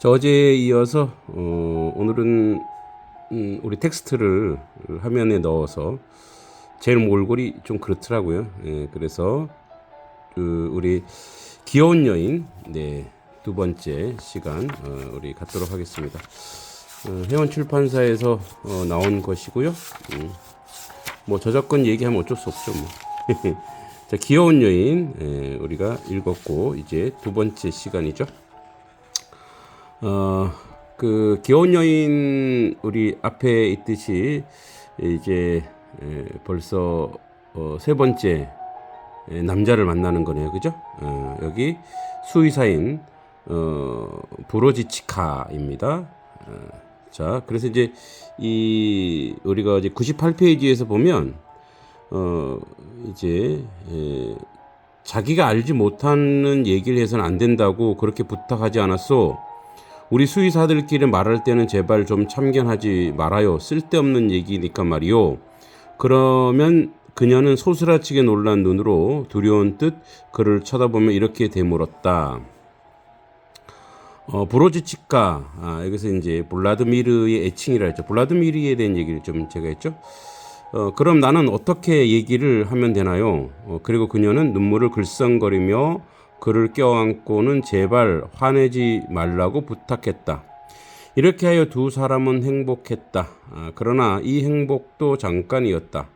자, 어제에 이어서 어, 오늘은 음, 우리 텍스트를 화면에 넣어서 제 몰골이 좀 그렇더라고요. 예, 그래서 그 우리 귀여운 여인 네, 두 번째 시간 어, 우리 갖도록 하겠습니다. 어, 회원 출판사에서 어, 나온 것이고요. 음, 뭐 저작권 얘기하면 어쩔 수 없죠. 뭐. 자, 귀여운 여인 예, 우리가 읽었고 이제 두 번째 시간이죠. 어, 그 귀여운 여인 우리 앞에 있듯이 이제 에, 벌써 어, 세 번째 에, 남자를 만나는 거네요, 그죠? 어, 여기 수의사인 어, 브로지치카입니다. 어, 자, 그래서 이제 이 우리가 이제 98페이지에서 보면 어, 이제 에, 자기가 알지 못하는 얘기를 해서는 안 된다고 그렇게 부탁하지 않았소. 우리 수의사들끼리 말할 때는 제발 좀 참견하지 말아요. 쓸데없는 얘기니까 말이요. 그러면 그녀는 소스라치게 놀란 눈으로 두려운 듯 그를 쳐다보며 이렇게 되물었다. 어, 브로지치카, 아, 여기서 이제 블라드미르의 애칭이라 했죠. 블라드미르에 대한 얘기를 좀 제가 했죠. 어, 그럼 나는 어떻게 얘기를 하면 되나요? 어, 그리고 그녀는 눈물을 글썽거리며 그를 껴안고는 제발 화내지 말라고 부탁했다. 이렇게 하여 두 사람은 행복했다. 아, 그러나 이 행복도 잠깐이었다.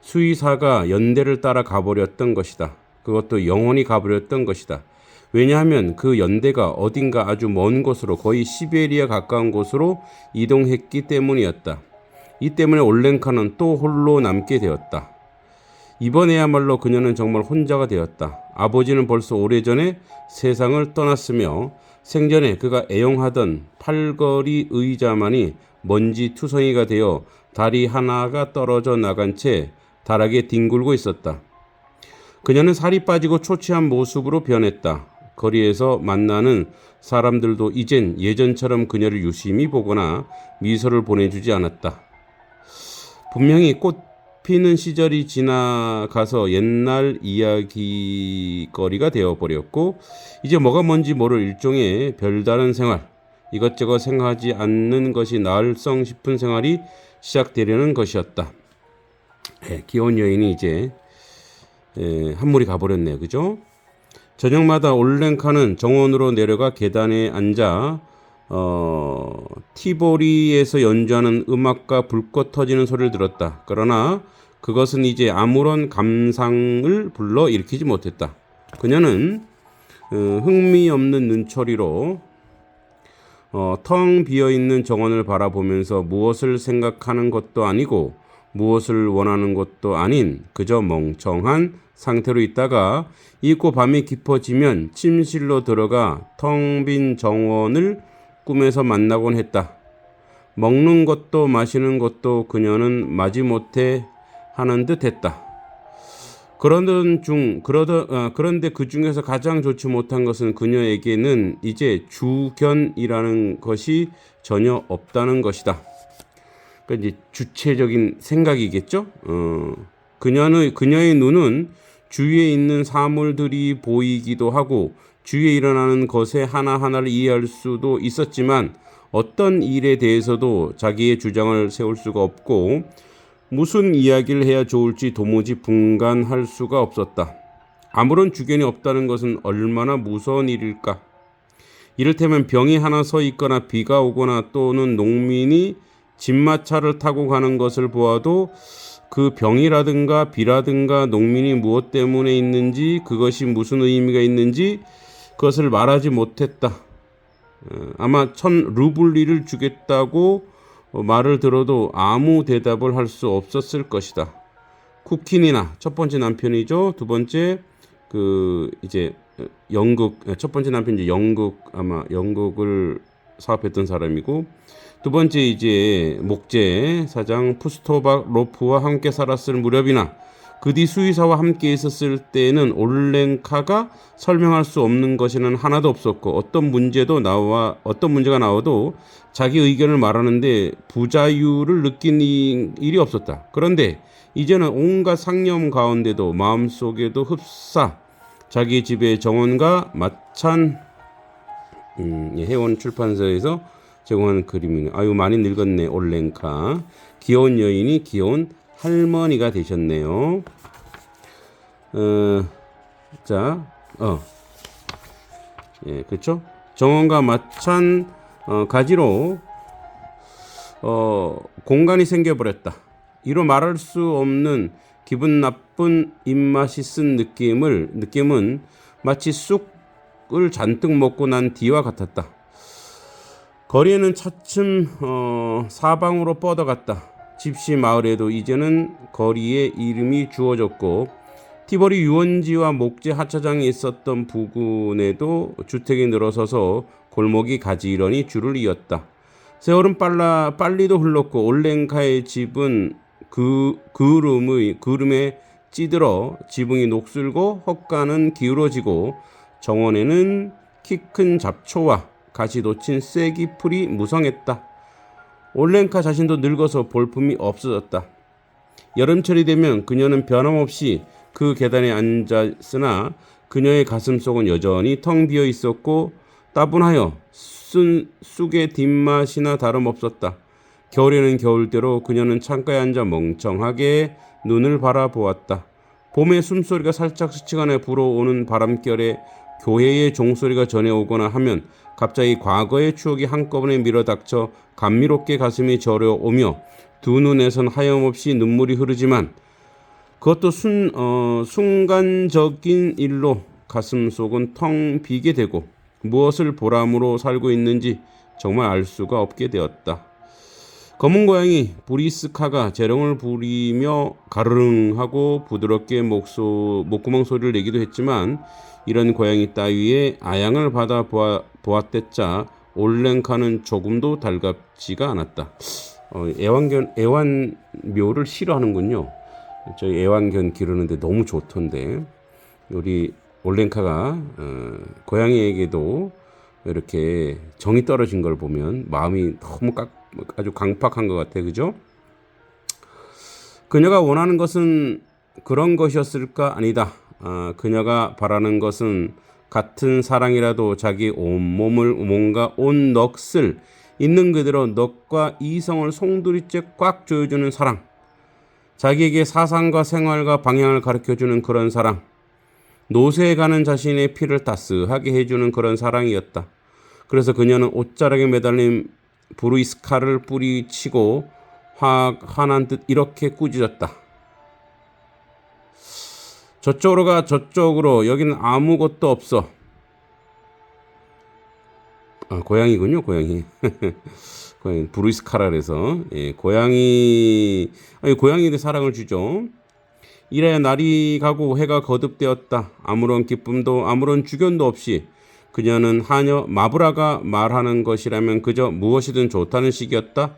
수의사가 연대를 따라 가버렸던 것이다. 그것도 영원히 가버렸던 것이다. 왜냐하면 그 연대가 어딘가 아주 먼 곳으로 거의 시베리아 가까운 곳으로 이동했기 때문이었다. 이 때문에 올렌카는 또 홀로 남게 되었다. 이번에야말로 그녀는 정말 혼자가 되었다. 아버지는 벌써 오래전에 세상을 떠났으며 생전에 그가 애용하던 팔걸이 의자만이 먼지 투성이가 되어 다리 하나가 떨어져 나간 채 다락에 뒹굴고 있었다. 그녀는 살이 빠지고 초췌한 모습으로 변했다. 거리에서 만나는 사람들도 이젠 예전처럼 그녀를 유심히 보거나 미소를 보내주지 않았다. 분명히 꽃 피는 시절이 지나가서 옛날 이야기거리가 되어버렸고 이제 뭐가 뭔지 모를 일종의 별다른 생활 이것저것 생각하지 않는 것이 나을성 싶은 생활이 시작되려는 것이었다. 예, 귀여운 여인이 이제 예, 한물이 가버렸네요. 그죠? 저녁마다 올랭카는 정원으로 내려가 계단에 앉아 어, 티보리에서 연주하는 음악과 불꽃 터지는 소리를 들었다. 그러나 그것은 이제 아무런 감상을 불러 일으키지 못했다. 그녀는 어, 흥미없는 눈초리로 어, 텅 비어 있는 정원을 바라보면서 무엇을 생각하는 것도 아니고 무엇을 원하는 것도 아닌 그저 멍청한 상태로 있다가 잊고 밤이 깊어지면 침실로 들어가 텅 빈 정원을 꿈에서 만나곤 했다. 먹는 것도 마시는 것도 그녀는 마지못해 하는 듯 했다. 그러던 중, 그러던, 어, 그런데 그 중에서 가장 좋지 못한 것은 그녀에게는 이제 주견이라는 것이 전혀 없다는 것이다. 그러니까 이제 주체적인 생각이겠죠? 어, 그녀는, 그녀의 눈은 주위에 있는 사물들이 보이기도 하고 주위에 일어나는 것의 하나하나를 이해할 수도 있었지만 어떤 일에 대해서도 자기의 주장을 세울 수가 없고 무슨 이야기를 해야 좋을지 도무지 분간할 수가 없었다. 아무런 주견이 없다는 것은 얼마나 무서운 일일까? 이를테면 병이 하나 서 있거나 비가 오거나 또는 농민이 진마차를 타고 가는 것을 보아도 그 병이라든가 비라든가 농민이 무엇 때문에 있는지 그것이 무슨 의미가 있는지 그것을 말하지 못했다. 어, 아마 천 루블리를 주겠다고 어, 말을 들어도 아무 대답을 할 수 없었을 것이다. 쿠킨이나 첫 번째 남편이죠. 두 번째 그 이제 영국 첫 번째 남편 이제 영국 아마 영국을 사업했던 사람이고 두 번째 이제 목재 사장 푸스토박 로프와 함께 살았을 무렵이나 그 뒤 수의사와 함께 있었을 때에는 올랭카가 설명할 수 없는 것에는 하나도 없었고 어떤 문제도 나와 어떤 문제가 나와도 자기 의견을 말하는데 부자유를 느낀 일이 없었다. 그런데 이제는 온갖 상념 가운데도 마음 속에도 흡사 자기 집의 정원과 마찬 음, 예, 해원 출판사에서 제공한 그림이네. 아유 많이 늙었네 올랭카. 귀여운 여인이 귀여운 할머니가 되셨네요. 어, 자, 어, 예, 그렇죠. 정원과 마찬 어, 가지로 어, 공간이 생겨버렸다. 이로 말할 수 없는 기분 나쁜 입맛이 쓴 느낌을 느낌은 마치 쑥을 잔뜩 먹고 난 뒤와 같았다. 거리에는 차츰 어, 사방으로 뻗어갔다. 집시 마을에도 이제는 거리에 이름이 주어졌고 티버리 유원지와 목재 하차장이 있었던 부근에도 주택이 늘어서서 골목이 가지런히 줄을 이었다. 세월은 빨라 빨리도 흘렀고 올랭카의 집은 그 그름의 그름에 찌들어 지붕이 녹슬고 헛간은 기울어지고 정원에는 키 큰 잡초와 가시 돋친 쐐기 풀이 무성했다. 올랭카 자신도 늙어서 볼품이 없어졌다. 여름철이 되면 그녀는 변함없이 그 계단에 앉았으나 그녀의 가슴 속은 여전히 텅 비어 있었고 따분하여 쓴 쑥의 뒷맛이나 다름없었다. 겨울에는 겨울대로 그녀는 창가에 앉아 멍청하게 눈을 바라보았다. 봄의 숨소리가 살짝 스치거나 불어오는 바람결에 교회의 종소리가 전해오거나 하면 갑자기 과거의 추억이 한꺼번에 밀어닥쳐 감미롭게 가슴이 저려오며 두 눈에선 하염없이 눈물이 흐르지만 그것도 순, 어, 순간적인 일로 가슴 속은 텅 비게 되고 무엇을 보람으로 살고 있는지 정말 알 수가 없게 되었다. 검은 고양이 브리스카가 재롱을 부리며 가르릉 하고 부드럽게 목소, 목구멍 소리를 내기도 했지만 이런 고양이 따위에 아양을 받아 보아, 보았댔자 올랭카는 조금도 달갑지가 않았다. 어, 애완견 애완묘를 싫어하는군요. 저희 애완견 기르는데 너무 좋던데 우리 올랭카가 어, 고양이에게도 이렇게 정이 떨어진 걸 보면 마음이 너무 깍, 아주 강팍한 것 같아, 그죠? 그녀가 원하는 것은 그런 것이었을까 아니다. 아, 그녀가 바라는 것은 같은 사랑이라도 자기 온 몸을 뭔가 온 넋을 있는 그대로 넋과 이성을 송두리째 꽉 조여주는 사랑. 자기에게 사상과 생활과 방향을 가르쳐주는 그런 사랑. 노쇠에 가는 자신의 피를 따스하게 해주는 그런 사랑이었다. 그래서 그녀는 옷자락에 매달린 브루이스카를 뿌리치고 화, 화난 듯 이렇게 꾸짖었다. 저쪽으로 가 저쪽으로 여기는 아무것도 없어. 아, 고양이군요, 고양이. 고양이 브루이스카라 그래서 예, 고양이 아니, 고양이한테 사랑을 주죠. 이래 날이 가고 해가 거듭되었다. 아무런 기쁨도 아무런 주견도 없이 그녀는 하녀 마브라가 말하는 것이라면 그저 무엇이든 좋다는 식이었다.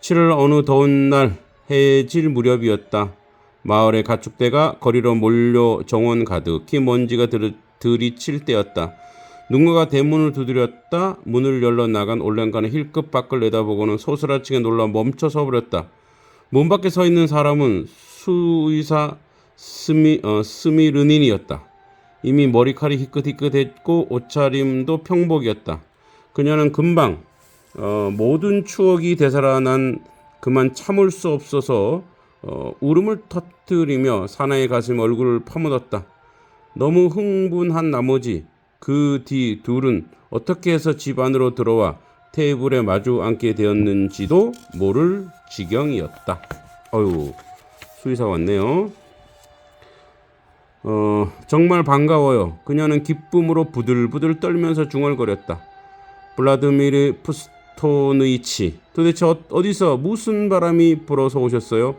7월 어느 더운 날 해질 무렵이었다. 마을의 가축대가 거리로 몰려 정원 가득히 먼지가 들, 들이칠 때였다. 누군가가 대문을 두드렸다. 문을 열러 나간 올랭가는 힐끗 밖을 내다보고는 소스라치게 놀라 멈춰 서버렸다. 문 밖에 서 있는 사람은 수의사 스미, 어, 스미르닌이었다. 이미 머리칼이 희끗희끗했고 옷차림도 평복이었다. 그녀는 금방 어, 모든 추억이 되살아난 그만 참을 수 없어서 어, 울음을 터뜨리며 사나의 가슴 얼굴을 파묻었다. 너무 흥분한 나머지 그 뒤 둘은 어떻게 해서 집 안으로 들어와 테이블에 마주 앉게 되었는지도 모를 지경이었다. 어유 수의사 왔네요. 어, 정말 반가워요. 그녀는 기쁨으로 부들부들 떨면서 중얼거렸다. 블라드미르 푸스토느이치, 도대체 어, 어디서 무슨 바람이 불어서 오셨어요?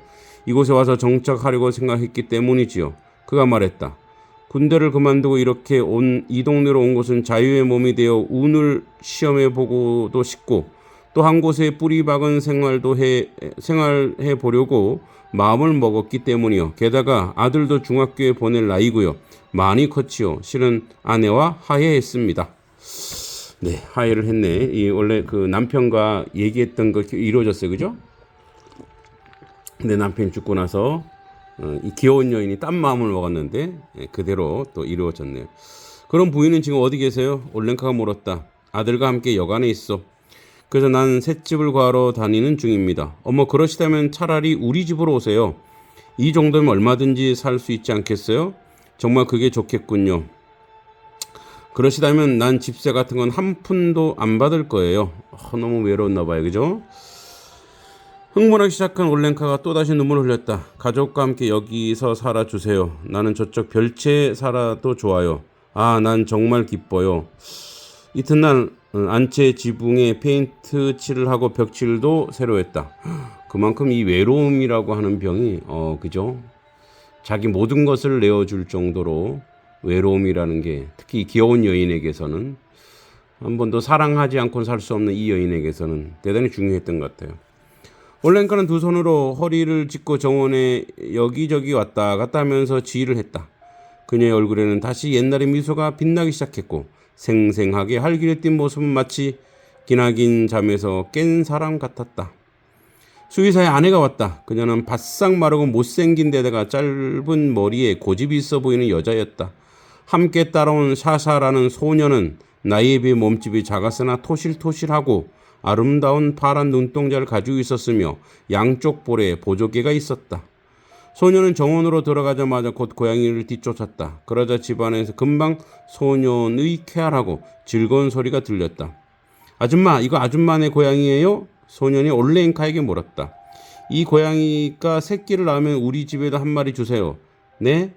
이곳에 와서 정착하려고 생각했기 때문이지요. 그가 말했다. 군대를 그만두고 이렇게 온 이 동네로 온 것은 자유의 몸이 되어 운을 시험해 보고도 싶고 또 한 곳에 뿌리 박은 생활도 해 생활해 보려고 마음을 먹었기 때문이요. 게다가 아들도 중학교에 보낼 나이고요. 많이 컸지요. 실은 아내와 하해했습니다. 네, 하해를 했네. 이 원래 그 남편과 얘기했던 거 이루어졌어요, 그죠? 근데 남편이 죽고 나서 어, 이 귀여운 여인이 딴 마음을 먹었는데 예, 그대로 또 이루어졌네요. 그럼 부인은 지금 어디 계세요? 올랭카가 물었다. 아들과 함께 여관에 있어. 그래서 난 셋집을 구하러 다니는 중입니다. 어머 그러시다면 차라리 우리 집으로 오세요. 이 정도면 얼마든지 살 수 있지 않겠어요? 정말 그게 좋겠군요. 그러시다면 난 집세 같은 건 한 푼도 안 받을 거예요. 어, 너무 외로웠나 봐요. 그죠? 흥분하기 시작한 올랭카가 또다시 눈물을 흘렸다. 가족과 함께 여기서 살아주세요. 나는 저쪽 별채에 살아도 좋아요. 아, 난 정말 기뻐요. 이튿날 어, 안채 지붕에 페인트 칠을 하고 벽칠도 새로 했다. 그만큼 이 외로움이라고 하는 병이 어 그죠? 자기 모든 것을 내어줄 정도로 외로움이라는 게 특히 귀여운 여인에게서는 한 번도 사랑하지 않고 살 수 없는 이 여인에게서는 대단히 중요했던 것 같아요. 올랭카는 두 손으로 허리를 짚고 정원에 여기저기 왔다 갔다 하면서 지휘를 했다. 그녀의 얼굴에는 다시 옛날의 미소가 빛나기 시작했고 생생하게 활기를 띈 모습은 마치 기나긴 잠에서 깬 사람 같았다. 수의사의 아내가 왔다. 그녀는 바싹 마르고 못생긴 데다가 짧은 머리에 고집이 있어 보이는 여자였다. 함께 따라온 샤샤라는 소녀는 나이에 비해 몸집이 작았으나 토실토실하고 아름다운 파란 눈동자를 가지고 있었으며 양쪽 볼에 보조개가 있었다. 소녀는 정원으로 들어가자마자 곧 고양이를 뒤쫓았다. 그러자 집안에서 금방 소년의 쾌활하고 즐거운 소리가 들렸다. 아줌마, 이거 아줌마네 고양이에요? 소년이 올레인카에게 물었다. 이 고양이가 새끼를 낳으면 우리 집에도 한 마리 주세요. 네?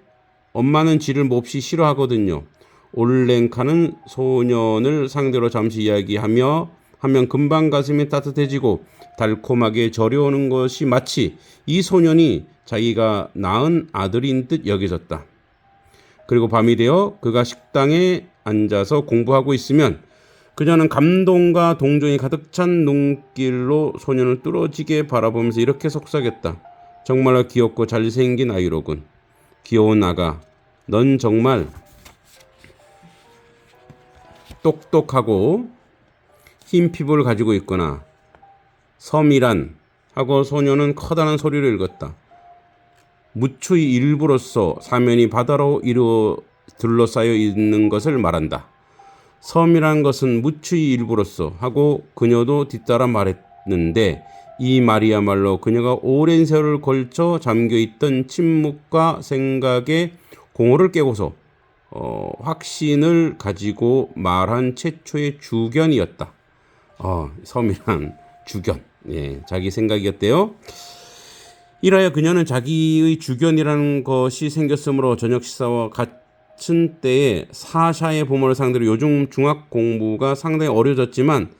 엄마는 쥐를 몹시 싫어하거든요. 올랭카는 소년을 상대로 잠시 이야기하며 하면 금방 가슴이 따뜻해지고 달콤하게 저려오는 것이 마치 이 소년이 자기가 낳은 아들인 듯 여겨졌다. 그리고 밤이 되어 그가 식당에 앉아서 공부하고 있으면 그녀는 감동과 동정이 가득 찬 눈길로 소년을 뚫어지게 바라보면서 이렇게 속삭였다. 정말로 귀엽고 잘생긴 아이로군. 귀여운 아가, 넌 정말 똑똑하고 흰 피부를 가지고 있구나. 섬이란 하고 소녀는 커다란 소리를 읽었다. 무추의 일부로서 사면이 바다로 이루어 둘러싸여 있는 것을 말한다. 섬이란 것은 무추의 일부로서 하고 그녀도 뒤따라 말했는데 이 말이야말로 그녀가 오랜 세월을 걸쳐 잠겨 있던 침묵과 생각의 공허를 깨고서 어, 확신을 가지고 말한 최초의 주견이었다. 어, 섬이란 주견. 예, 자기 생각이었대요. 이라여 그녀는 자기의 주견이라는 것이 생겼으므로 저녁 식사와 같은 때에 사샤의 부모를 상대로 요즘 중학 공부가 상당히 어려졌지만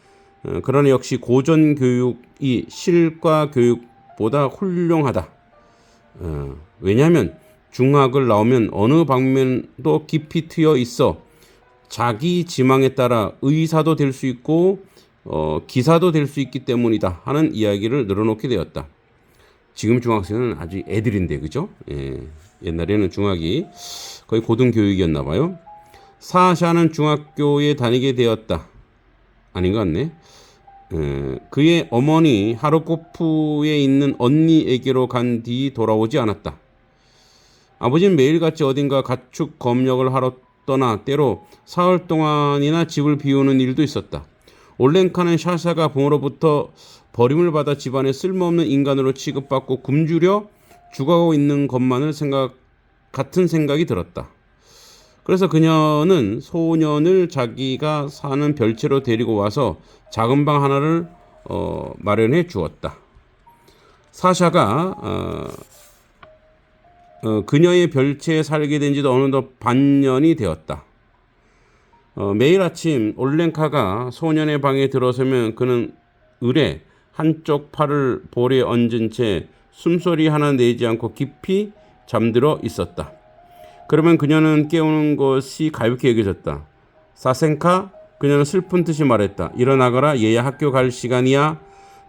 어, 그러나 역시 고전 교육이 실과 교육보다 훌륭하다. 어, 왜냐하면 중학을 나오면 어느 방면도 깊이 트여 있어 자기 지망에 따라 의사도 될 수 있고 어, 기사도 될 수 있기 때문이다 하는 이야기를 늘어놓게 되었다. 지금 중학생은 아주 애들인데 그죠? 예, 옛날에는 중학이 거의 고등교육이었나 봐요. 사샤는 중학교에 다니게 되었다. 아닌 것 같네. 에, 그의 어머니 하르코프에 있는 언니에게로 간 뒤 돌아오지 않았다. 아버지는 매일같이 어딘가 가축 검역을 하러 떠나 때로 사흘 동안이나 집을 비우는 일도 있었다. 올랭카는 샤샤가 부모로부터 버림을 받아 집안에 쓸모없는 인간으로 취급받고 굶주려 죽어가고 있는 것만을 생각 같은 생각이 들었다. 그래서 그녀는 소년을 자기가 사는 별채로 데리고 와서 작은 방 하나를 어, 마련해 주었다. 사샤가 어, 어, 그녀의 별채에 살게 된 지도 어느덧 반년이 되었다. 어, 매일 아침 올랭카가 소년의 방에 들어서면 그는 을에 한쪽 팔을 볼에 얹은 채 숨소리 하나 내지 않고 깊이 잠들어 있었다. 그러면 그녀는 깨우는 것이 가볍게 여겨졌다. 사생카? 그녀는 슬픈 듯이 말했다. 일어나거라 얘야 학교 갈 시간이야.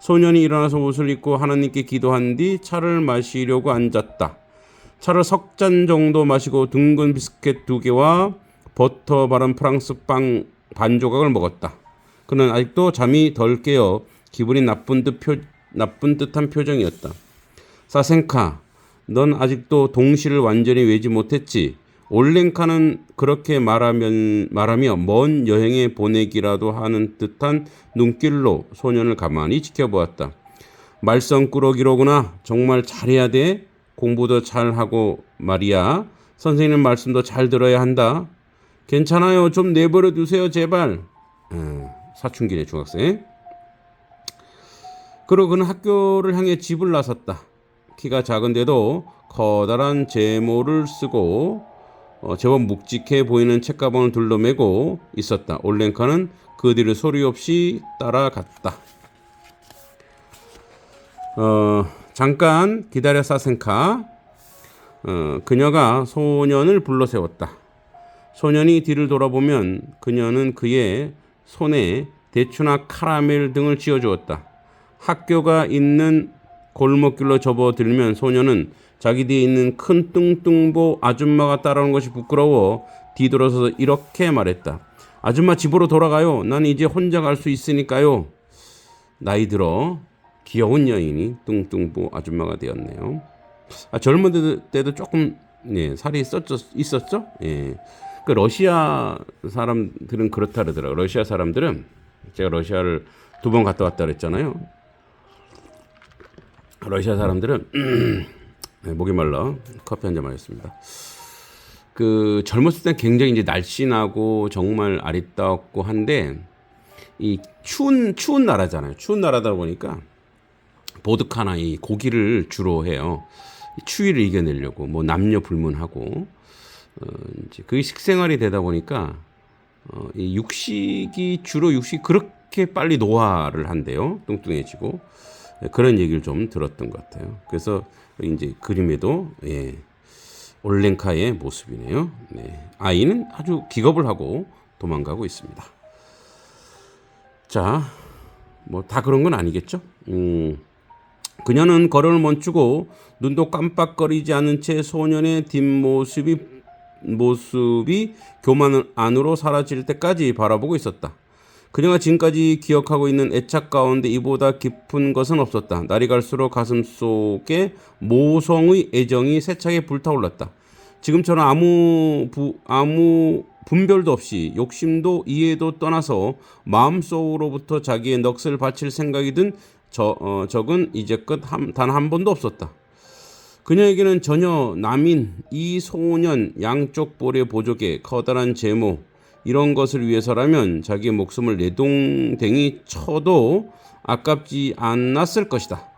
소년이 일어나서 옷을 입고 하나님께 기도한 뒤 차를 마시려고 앉았다. 차를 석 잔 정도 마시고 둥근 비스켓 두 개와 버터 바른 프랑스 빵 반 조각을 먹었다. 그는 아직도 잠이 덜 깨어 기분이 나쁜 듯 표, 나쁜 듯한 표정이었다. 사생카, 넌 아직도 동시를 완전히 외지 못했지. 올랭카는 그렇게 말하면 말하며 먼 여행에 보내기라도 하는 듯한 눈길로 소년을 가만히 지켜보았다. 말썽꾸러기로구나. 정말 잘해야 돼. 공부도 잘하고 말이야. 선생님 말씀도 잘 들어야 한다. 괜찮아요. 좀 내버려 두세요, 제발. 어, 사춘기네 중학생. 그러고 그는 학교를 향해 집을 나섰다. 키가 작은데도 커다란 제모를 쓰고 어, 제법 묵직해 보이는 책가방을 둘러매고 있었다. 올랭카는 그 뒤를 소리 없이 따라갔다. 어, 잠깐 기다려 사생카. 어, 그녀가 소년을 불러 세웠다. 소년이 뒤를 돌아보면 그녀는 그의 손에 대추나 카라멜 등을 쥐어주었다. 학교가 있는 골목길로 접어들면 소년은 자기 뒤에 있는 큰 뚱뚱보 아줌마가 따라오는 것이 부끄러워 뒤돌아서서 이렇게 말했다. 아줌마 집으로 돌아가요. 난 이제 혼자 갈 수 있으니까요. 나이 들어 귀여운 여인이 뚱뚱보 아줌마가 되었네요. 아, 젊은 때도 조금 예, 살이 있었죠, 있었죠? 예. 그 러시아 사람들은 그렇다 그러더라고요. 러시아 사람들은 제가 러시아를 두 번 갔다 왔다 그랬잖아요. 러시아 사람들은 네, 목이 말라 커피 한 잔 마셨습니다. 그 젊었을 땐 굉장히 이제 날씬하고 정말 아리따웠고 한데 이 추운 추운 나라잖아요. 추운 나라다 보니까 보드카나 이 고기를 주로 해요. 이 추위를 이겨내려고 뭐 남녀 불문하고 어, 이제 그게 식생활이 되다 보니까 어, 이 육식이 주로 육식 그렇게 빨리 노화를 한대요. 뚱뚱해지고 예, 그런 얘기를 좀 들었던 것 같아요. 그래서 이제 그림에도 예, 올랭카의 모습이네요. 네. 아이는 아주 기겁을 하고 도망가고 있습니다. 자, 뭐 다 그런 건 아니겠죠? 음, 그녀는 걸음을 멈추고 눈도 깜빡거리지 않은 채 소년의 뒷모습이 모습이 교만 안으로 사라질 때까지 바라보고 있었다. 그녀가 지금까지 기억하고 있는 애착 가운데 이보다 깊은 것은 없었다. 날이 갈수록 가슴 속에 모성의 애정이 세차게 불타올랐다. 지금처럼 아무 부, 아무 분별도 없이 욕심도 이해도 떠나서 마음속으로부터 자기의 넋을 바칠 생각이 든 저, 어, 적은 이제껏 단 한 번도 없었다. 그녀에게는 전혀 남인 이 소년 양쪽 볼의 보조개 커다란 제모 이런 것을 위해서라면 자기의 목숨을 내동댕이 쳐도 아깝지 않았을 것이다.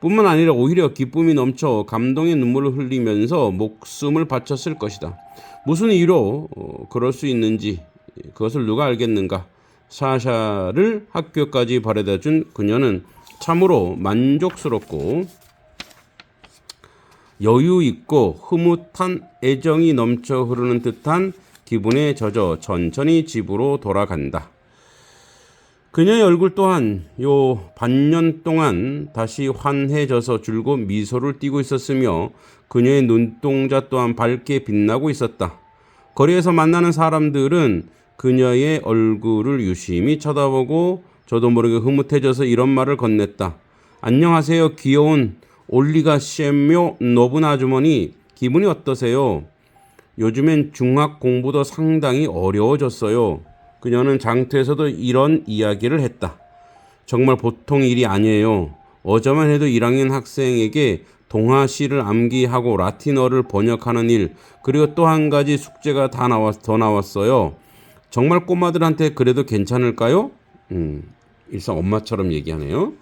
뿐만 아니라 오히려 기쁨이 넘쳐 감동의 눈물을 흘리면서 목숨을 바쳤을 것이다. 무슨 이유로 어, 그럴 수 있는지 그것을 누가 알겠는가? 사샤를 학교까지 바래다 준 그녀는 참으로 만족스럽고 여유 있고 흐뭇한 애정이 넘쳐 흐르는 듯한 기분에 젖어 천천히 집으로 돌아간다. 그녀의 얼굴 또한 요 반년 동안 다시 환해져서 줄곧 미소를 띠고 있었으며 그녀의 눈동자 또한 밝게 빛나고 있었다. 거리에서 만나는 사람들은 그녀의 얼굴을 유심히 쳐다보고 저도 모르게 흐뭇해져서 이런 말을 건넸다. 안녕하세요, 귀여운 올리가 셰묘 노분 아주머니. 기분이 어떠세요? 요즘엔 중학 공부도 상당히 어려워졌어요. 그녀는 장터에서도 이런 이야기를 했다. 정말 보통 일이 아니에요. 어제만 해도 1학년 학생에게 동화시를 암기하고 라틴어를 번역하는 일, 그리고 또 한 가지 숙제가 다 나왔, 더 나왔어요. 정말 꼬마들한테 그래도 괜찮을까요? 음, 일상 엄마처럼 얘기하네요.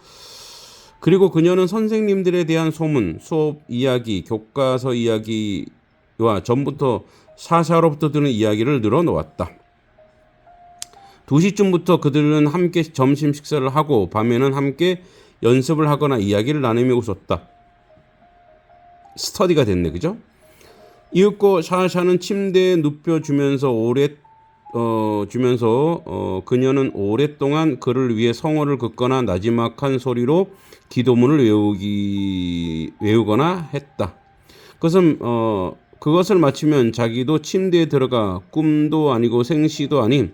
그리고 그녀는 선생님들에 대한 소문, 수업 이야기, 교과서 이야기와 전부터 사샤로부터 들은 이야기를 늘어놓았다. 2시쯤부터 그들은 함께 점심 식사를 하고 밤에는 함께 연습을 하거나 이야기를 나누며 웃었다. 스터디가 됐네, 그죠? 이윽고 샤샤는 침대에 눕혀주면서 오래 어, 주면서 어, 그녀는 오랫동안 그를 위해 성어를 긋거나 나지막한 소리로 기도문을 외우기 외우거나 했다. 그것은 어, 그것을 마치면 자기도 침대에 들어가 꿈도 아니고 생시도 아닌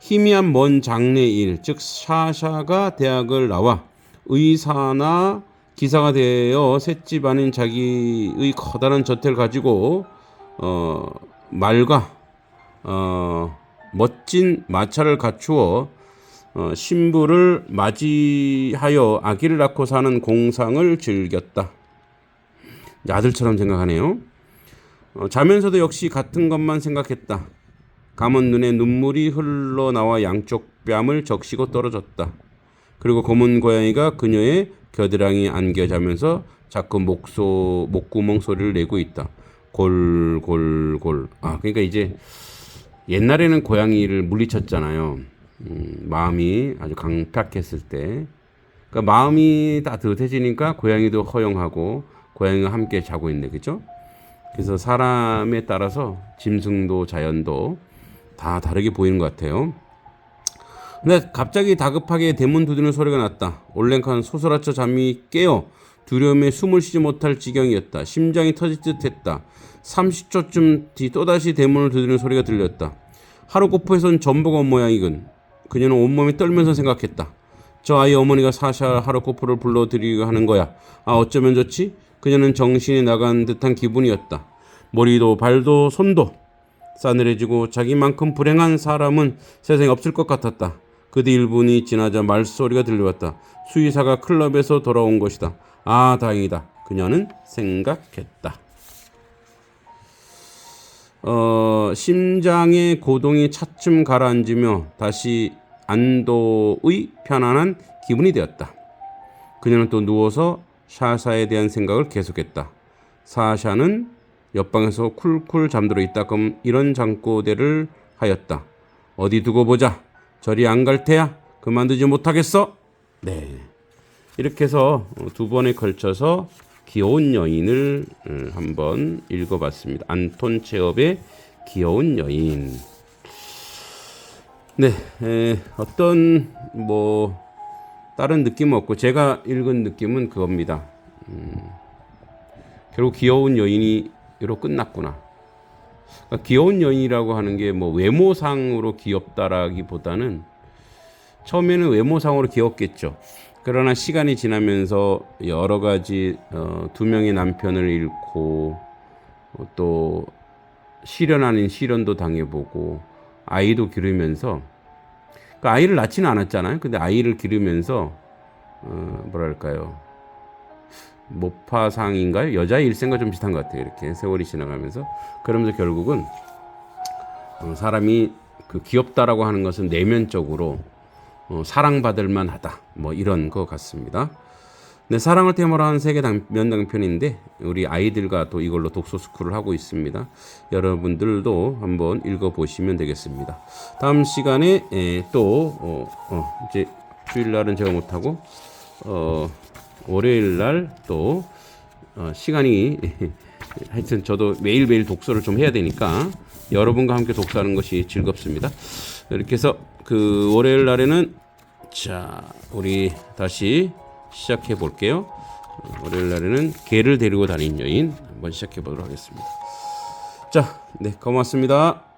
희미한 먼 장래일, 즉 샤샤가 대학을 나와 의사나 기사가 되어 셋집 아닌 자기의 커다란 저택을 가지고 어, 말과 어, 멋진 마차를 갖추어 어, 신부를 맞이하여 아기를 낳고 사는 공상을 즐겼다. 아들처럼 생각하네요. 어, 자면서도 역시 같은 것만 생각했다. 감은 눈에 눈물이 흘러나와 양쪽 뺨을 적시고 떨어졌다. 그리고 검은 고양이가 그녀의 겨드랑이 안겨 자면서 자꾸 목소 목구멍 소리를 내고 있다. 골골골. 아 그러니까 이제 옛날에는 고양이를 물리쳤잖아요. 음, 마음이 아주 강팍했을 때. 그러니까 마음이 따뜻해지니까 고양이도 허용하고 고양이와 함께 자고 있네, 그죠? 그래서 사람에 따라서 짐승도 자연도 다 다르게 보이는 것 같아요. 근데 갑자기 다급하게 대문 두드리는 소리가 났다. 올랭카는 소스라쳐 잠이 깨어 두려움에 숨을 쉬지 못할 지경이었다. 심장이 터질 듯 했다. 30초쯤 뒤 또다시 대문을 두드리는 소리가 들렸다. 하루코프에선 전부가 온 모양이군. 그녀는 온몸이 떨면서 생각했다. 저 아이 어머니가 사샤 하루코프를 불러들이려 하는 거야. 아 어쩌면 좋지? 그녀는 정신이 나간 듯한 기분이었다. 머리도 발도 손도 싸늘해지고 자기만큼 불행한 사람은 세상에 없을 것 같았다. 그뒤 1분이 지나자 말소리가 들려왔다. 수의사가 클럽에서 돌아온 것이다. 아, 다행이다. 그녀는 생각했다. 어, 심장의 고동이 차츰 가라앉으며 다시 안도의 편안한 기분이 되었다. 그녀는 또 누워서 샤샤에 대한 생각을 계속했다. 사샤는 옆방에서 쿨쿨 잠들어 있다. 그럼 이런 잠꼬대를 하였다. 어디 두고 보자. 저리 안 갈 테야. 그만두지 못하겠어. 네. 이렇게 해서 두 번에 걸쳐서 귀여운 여인을 음, 한번 읽어봤습니다. 안톤 체업의 귀여운 여인. 네, 에, 어떤 뭐 다른 느낌은 없고 제가 읽은 느낌은 그겁니다. 음, 결국 귀여운 여인이로 끝났구나. 그러니까 귀여운 여인이라고 하는 게 뭐 외모상으로 귀엽다라기보다는 처음에는 외모상으로 귀엽겠죠. 그러나 시간이 지나면서 여러 가지 어, 두 명의 남편을 잃고 어, 또 시련 아닌 시련도 당해보고 아이도 기르면서 그 아이를 낳지는 않았잖아요. 근데 아이를 기르면서 어, 뭐랄까요 모파상인가요? 여자 일생과 좀 비슷한 것 같아요. 이렇게 세월이 지나가면서 그러면서 결국은 어, 사람이 그 귀엽다라고 하는 것은 내면적으로 어, 사랑받을 만하다. 뭐 이런 것 같습니다. 네, 사랑을 테마로 한 세계 면당편인데 우리 아이들과 또 이걸로 독서 스쿨을 하고 있습니다. 여러분들도 한번 읽어 보시면 되겠습니다. 다음 시간에 에, 또 어, 어, 이제 주일 날은 제가 못 하고 어, 월요일 날 또 어, 시간이 하여튼 저도 매일매일 독서를 좀 해야 되니까 여러분과 함께 독서하는 것이 즐겁습니다. 이렇게 해서 그 월요일 날에는 자 우리 다시 시작해 볼게요. 어, 월요일 날에는 개를 데리고 다니는 여인 한번 시작해 보도록 하겠습니다. 자, 네 고맙습니다.